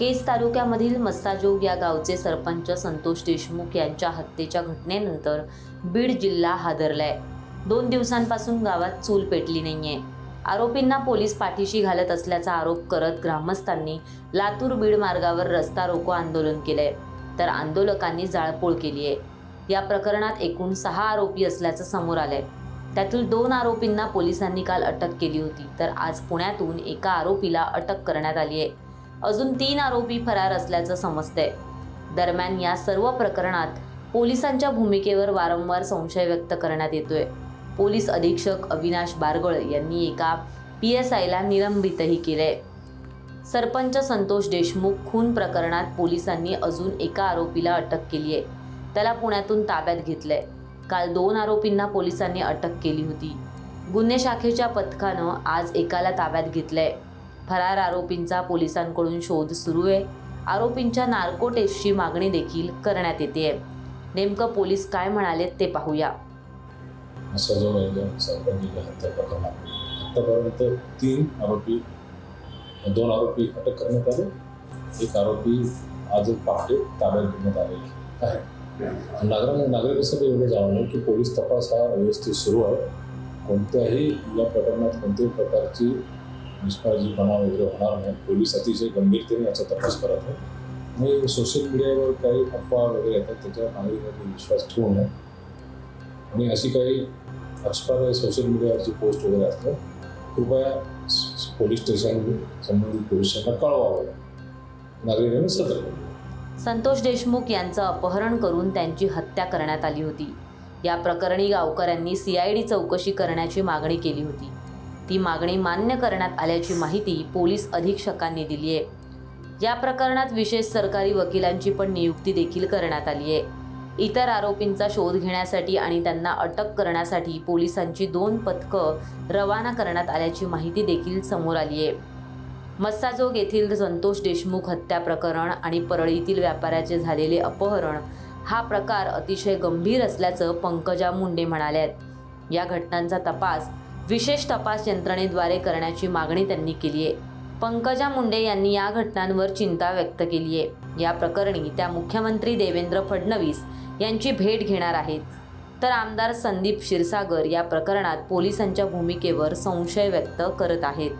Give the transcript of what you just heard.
केस तालुक्यामधील मस्ताजोग या गावचे सरपंच संतोष देशमुख यांच्या हत्येच्या घटनेनंतर बीड जिल्हा हादरलाय. दोन दिवसांपासून गावात चूल पेटली नाहीये. आरोपींना पोलीस पाठीशी घालत असल्याचा आरोप करत ग्रामस्थांनी लातूर बीड मार्गावर रस्ता रोको आंदोलन केलंय. तर आंदोलकांनी जाळपोळ केली आहे या प्रकरणात एकूण सहा आरोपी असल्याचं समोर आलंय. त्यातील दोन आरोपींना पोलिसांनी काल अटक केली होती. तर आज पुण्यातून एका आरोपीला अटक करण्यात आली आहे अजून तीन आरोपी फरार असल्याचं समजतंय. दरम्यान या सर्व प्रकरणात पोलिसांच्या भूमिकेवर वारंवार संशय व्यक्त करण्यात येतोय. पोलीस अधीक्षक अविनाश बारगळ यांनी एका पी एस आयला निलंबितही केलंय. सरपंच संतोष देशमुख खून प्रकरणात पोलिसांनी अजून एका आरोपीला अटक केली आहे त्याला पुण्यातून ताब्यात घेतलंय. काल दोन आरोपींना पोलिसांनी अटक केली होती. गुन्हे शाखेच्या पथकानं आज एकाला ताब्यात घेतलंय. फरार आरोपींचा पोलिसांकडून शोध सुरू आहे. आरोपींच्या नार्को टेस्टची मागणी देखील करण्यात येते आहे. नेमकं पोलीस काय म्हणाले ते पाहूया. असा जो एकदम हत्या प्रकरणात आत्तापर्यंत तीन आरोपी दोन आरोपी अटक करण्यात आले. एक आरोपी आज पहाटे ताब्यात घेण्यात आलेले आहे. नागरिक नागरिकांसाठी एवढं जाणवलं की पोलीस तपास हा व्यवस्थित सुरू आहे. कोणत्याही या प्रकरणात कोणत्याही प्रकारची निष्काळजीपणा वगैरे होणार नाही. पोलीस अतिशय गंभीरतेने याचा तपास करत आहेत. आणि सोशल मीडियावर काही अफवा वगैरे येतात त्याच्यावर नागरिकांनी विश्वास ठेवू नये. आणि अशी काही आसपास सोशल मीडियावरची पोस्ट वगैरे असतात कृपया पोलीस स्टेशन संबंधित पोलिसांना कळवावं. नागरिकांनी सतर्क संतोष देशमुख यांचं अपहरण करून त्यांची हत्या करण्यात आली होती. या प्रकरणी गावकऱ्यांनी सीआयडी चौकशी करण्याची मागणी केली होती. ती मागणी मान्य करण्यात आल्याची माहिती पोलीस अधीक्षकांनी दिली आहे. या प्रकरणात विशेष सरकारी वकिलांची पण नियुक्ती देखील करण्यात आली आहे. इतर आरोपींचा शोध घेण्यासाठी आणि त्यांना अटक करण्यासाठी पोलिसांची दोन पथकं रवाना करण्यात आल्याची माहिती देखील समोर आली आहे. मस्साजोग येथील संतोष देशमुख हत्या प्रकरण आणि परळीतील व्यापाऱ्याचे झालेले अपहरण हा प्रकार अतिशय गंभीर असल्याचं पंकजा मुंडे म्हणाल्या या घटनांचा तपास विशेष तपास यंत्रणेद्वारे करण्याची मागणी त्यांनी केली आहे. पंकजा मुंडे यांनी या घटनांवर चिंता व्यक्त केली आहे. या प्रकरणी त्या मुख्यमंत्री देवेंद्र फडणवीस यांची भेट घेणार आहेत. तर आमदार संदीप क्षीरसागर या प्रकरणात पोलिसांच्या भूमिकेवर संशय व्यक्त करत आहेत.